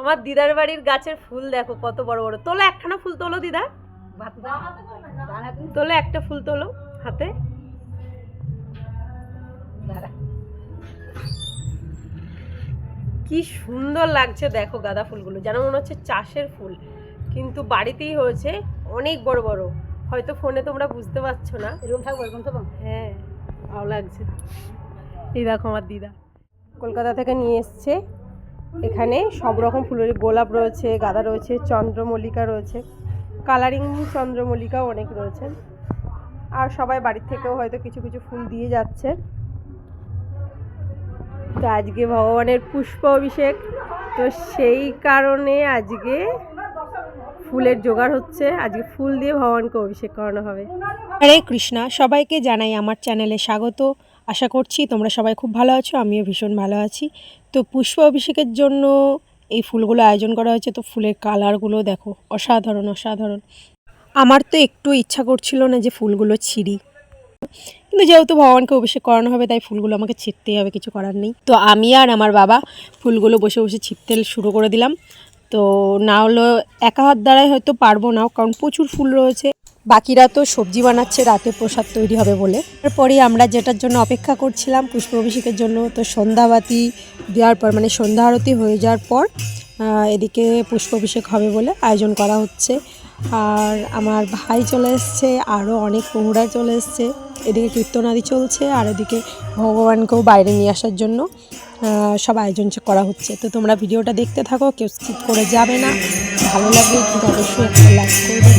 আমার দিদার বাড়ির গাছের ফুল দেখো কত বড় বড়। তোলো একখানা ফুল তোলো দিদা। তোলো একটা ফুল তোলো হাতে। কি সুন্দর লাগছে দেখো গাঁদা ফুলগুলো। যেন মনে হচ্ছে চাষের ফুল। কিন্তু বাড়িতেই হয়েছে অনেক বড় বড়। হয়তো ফোনে তোমরা বুঝতে পারছ না। এরকম থাকব এরকম থাকব? হ্যাঁ ভালো লাগছে। এই দেখো আমার দিদা। কলকাতা থেকে নিয়ে এসছে এখানে সব রকম ফুলের, গোলাপ রয়েছে, গাঁদা রয়েছে, চন্দ্রমল্লিকা রয়েছে কালারিং চন্দ্রমল্লিকাও অনেক রয়েছে। আর সবাই বাড়ির থেকেও হয়তো কিছু কিছু ফুল দিয়ে যাচ্ছে। তো আজকে ভগবানের পুষ্প অভিষেক। তো সেই কারণে আজকে ফুলের জোগাড় হচ্ছে। আজকে ফুল দিয়ে ভগবানকে অভিষেক করানো হবে। হরে কৃষ্ণা, সবাইকে জানাই আমার চ্যানেলে স্বাগত। আশা করছি তোমরা সবাই খুব ভালো আছো, আমিও ভীষণ ভালো আছি। তো পুষ্প অভিষেকের জন্য এই ফুলগুলো আয়োজন করা হয়েছে, তো ফুলের কালারগুলো দেখো, অসাধারণ অসাধারণ। আমার তো একটু ইচ্ছা করছিল না যে ফুলগুলো ছিঁড়ি। কিন্তু যেহেতু ভগবানকে অভিষেক করানো হবে, তাই ফুলগুলো আমাকে ছিঁড়তেই হবে, কিছু করার নেই। তো আমি আর আমার বাবা ফুলগুলো বসে বসে ছিঁড়তে শুরু করে দিলাম। তো না হলো একা হাত দ্বারাই হয়তো পারব না, কারণ প্রচুর ফুল রয়েছে। বাকিরা তো সবজি বানাচ্ছে, রাতে প্রসাদ তৈরি হবে বলে। তারপরে আমরা যেটার জন্য অপেক্ষা করছিলাম, পুষ্প অভিষেকের জন্য, তো সন্ধ্যাবাতি দেওয়ার পর মানে সন্ধ্যা আরতি হয়ে যাওয়ার পর এদিকে পুষ্প অভিষেক হবে বলে আয়োজন করা হচ্ছে। আর আমার ভাই চলে এসছে আরও অনেক প্রহুরা চলে এসছে। এদিকে কীর্তনাদি চলছে, আর এদিকে ভগবানকেও বাইরে নিয়ে আসার জন্য সব আয়োজন করা হচ্ছে। তো তোমরা ভিডিওটা দেখতে থাকো, কেউ স্কিপ করে যাবে না। ভালো লাগলে কিন্তু অবশ্যই একটা লাইক করবে।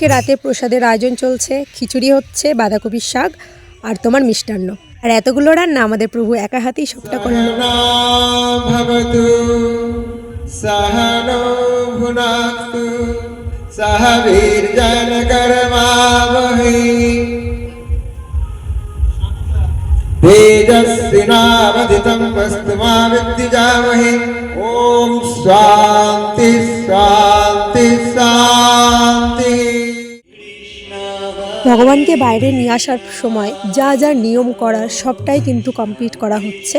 comment করবে। আর এদিকে রাতে প্রসাদের আয়োজন চলছে খিচুড়ি হচ্ছে বাঁধাকপির শাক আর তোমার মিষ্টান্ন আর এতগুলো রান্না আমাদের প্রভু একা হাতেই সবটা করলো भवतु सहनो भुनाक्तु सह वीर्यनकरमावहै तेजस्विनावधितं वस्तु मा विद्युजामहे ॐ शान्ति शान्ति शान्ति ভগবানকে বাইরে নিয়ে আসার সময় যা যা নিয়ম করার সবটাই কিন্তু কমপ্লিট করা হচ্ছে।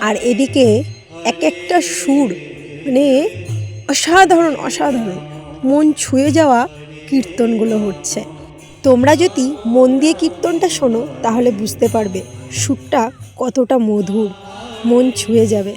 আর এদিকে এক একটা সুর মানে অসাধারণ অসাধারণ। মন ছুঁয়ে যাওয়া কীর্তনগুলো হচ্ছে। তোমরা যদি মন দিয়ে কীর্তনটা শোনো, তাহলে বুঝতে পারবে সুরটা কতটা মধুর। মন ছুঁয়ে যাবে।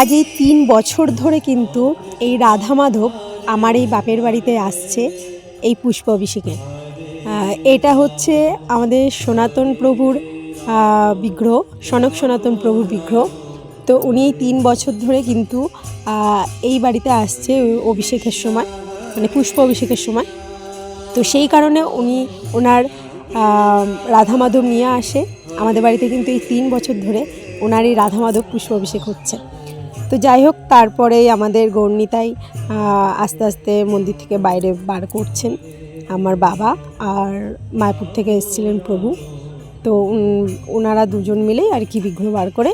আজ এই তিন বছর ধরে কিন্তু এই রাধা মাধব আমার এই বাপের বাড়িতে আসছে এই পুষ্প অভিষেকে। এটা হচ্ছে আমাদের সনাতন প্রভুর বিগ্রহ, সনক সনাতন প্রভুর বিগ্রহ। তো উনি এই তিন বছর ধরে কিন্তু এই বাড়িতে আসছে অভিষেকের সময় মানে পুষ্প অভিষেকের সময়। তো সেই কারণে উনি ওনার রাধা মাধব নিয়ে আসে। আমাদের বাড়িতে কিন্তু এই তিন বছর ধরে ওনার এই রাধা মাধব পুষ্প অভিষেক হচ্ছে। তো যাই হোক তারপরেই আমাদের গৌরনীতাই আহ, আস্তে আস্তে মন্দির থেকে বাইরে বার করছেন আমার বাবা আর মায়াপুর থেকে এসেছিলেন প্রভু। তো ওনারা দুজন মিলেই আর কি বিগ্রহ বার করে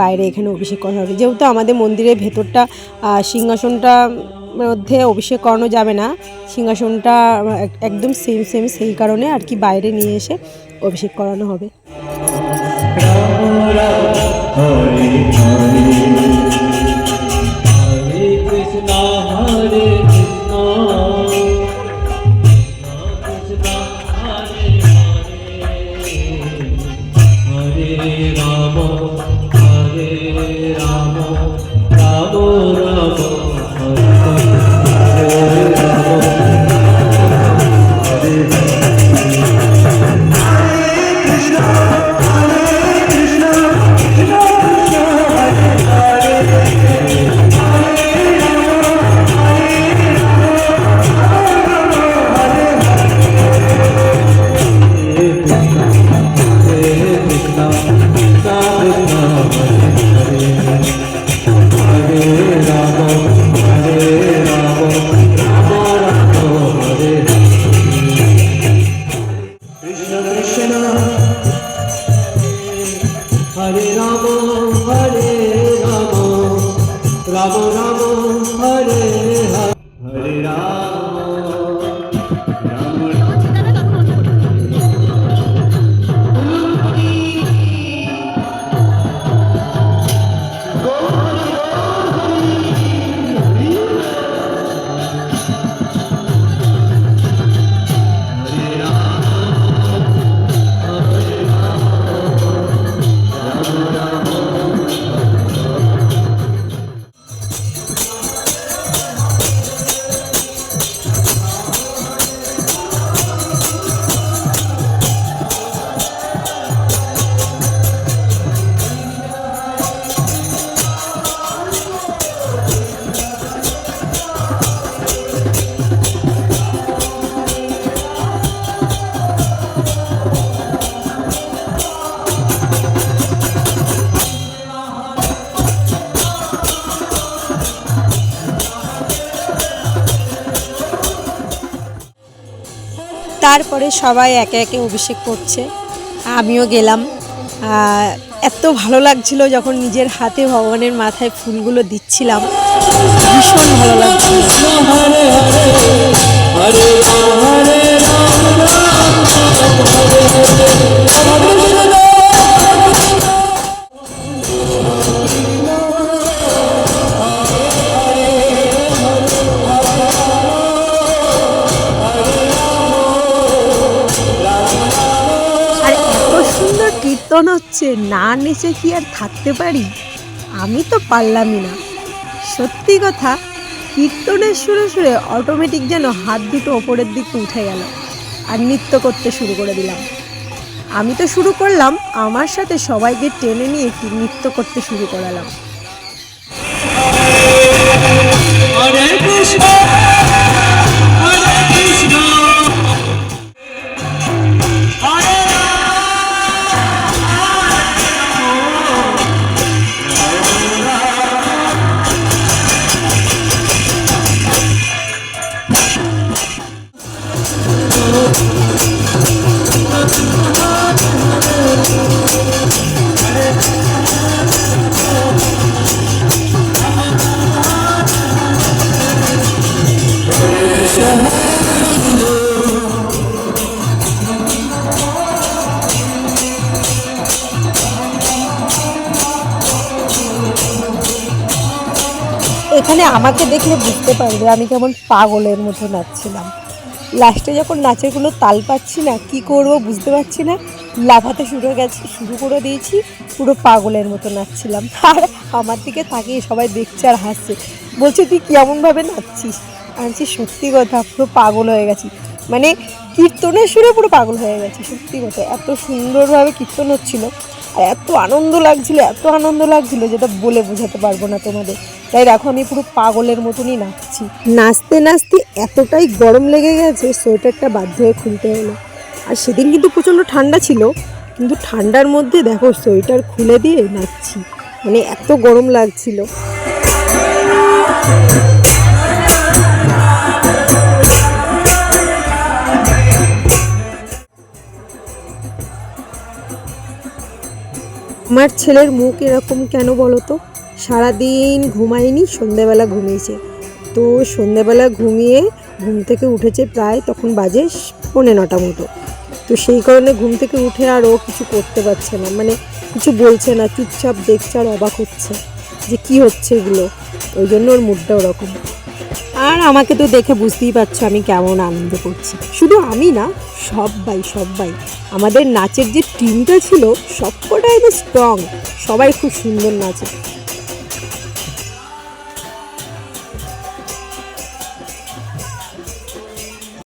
বাইরে এখানে অভিষেক করা হবে। যেহেতু আমাদের মন্দিরের ভেতরটা সিংহাসনটা মধ্যে অভিষেক করানো যাবে না সিংহাসনটা একদম সেম সেম সেই কারণে আর কি বাইরে নিয়ে এসে অভিষেক করানো হবে। Ram Hare Ram Ram তারপরে সবাই একে একে অভিষেক করছে। আমিও গেলাম। এত ভালো লাগছিল যখন নিজের হাতে ভগবানের মাথায় ফুলগুলো দিচ্ছিলাম। ভীষণ ভালো লাগছিল। কীর্তন হচ্ছে, না নেচে কি আর থাকতে পারি? আমি তো পারলামই না। সত্যি কথা, কীর্তনের সুরে সুরে অটোমেটিক যেন হাত দুটো ওপরের দিকে উঠে গেল আর নৃত্য করতে শুরু করে দিলাম। আমি তো শুরু করলাম, আমার সাথে সবাইকে টেনে নিয়ে কি নৃত্য করতে শুরু করালাম। আমাকে দেখলে বুঝতে পারবে আমি কেমন পাগলের মতো নাচছিলাম। লাস্টে যখন নাচের কোনো তাল পাচ্ছি না কি করব বুঝতে পারছি না। লাফাতে শুরু হয়ে গেছে শুরু করে দিয়েছি পুরো পাগলের মতো নাচছিলাম। আর আমার দিকে তাকিয়ে সবাই দেখছে আর হাসছে। বলছে তুই কেমনভাবে নাচছিস? বলছি, সত্যি কথা পুরো পাগল হয়ে গেছি। মানে কীর্তনের সুরে পুরো পাগল হয়ে গেছি সত্যি কথা। এত সুন্দরভাবে কীর্তন হচ্ছিল আর এত আনন্দ লাগছিল এত আনন্দ লাগছিল যেটা বলে বোঝাতে পারব না তোমাদের। তাই দেখো আমি পুরো পাগলের মতনই নাচছি। নাচতে নাচতে এতটাই গরম লেগে গেছে, সোয়েটারটা বাধ্য হয়ে খুলতে হলো। আর সেদিন কিন্তু প্রচণ্ড ঠান্ডা ছিল, কিন্তু ঠান্ডার মধ্যে দেখো, সোয়েটার খুলে দিয়ে নাচছি। মানে এত গরম লাগছিল। আমার ছেলের মুখ এরকম কেন বলো তো? সারাদিন ঘুমায়নি, সন্ধেবেলা ঘুমিয়েছে। তো সন্ধেবেলা ঘুমিয়ে ঘুম থেকে উঠেছে প্রায় তখন বাজে পৌনে নটা মতো। তো সেই কারণে ঘুম থেকে উঠে আর ও কিছু করতে পারছে না মানে কিছু বলছে না, চুপচাপ দেখছে আর অবাক হচ্ছে যে কি হচ্ছে এগুলো। ওই জন্য ওর মুডটা ওরকম। আর আমাকে তো দেখে বুঝতেই পারছ আমি কেমন আনন্দ করছি। শুধু আমি না সবাই সবাই আমাদের নাচের যে টিমটা ছিল সবকটাই স্ট্রং সবাই খুব সুন্দর নাচে।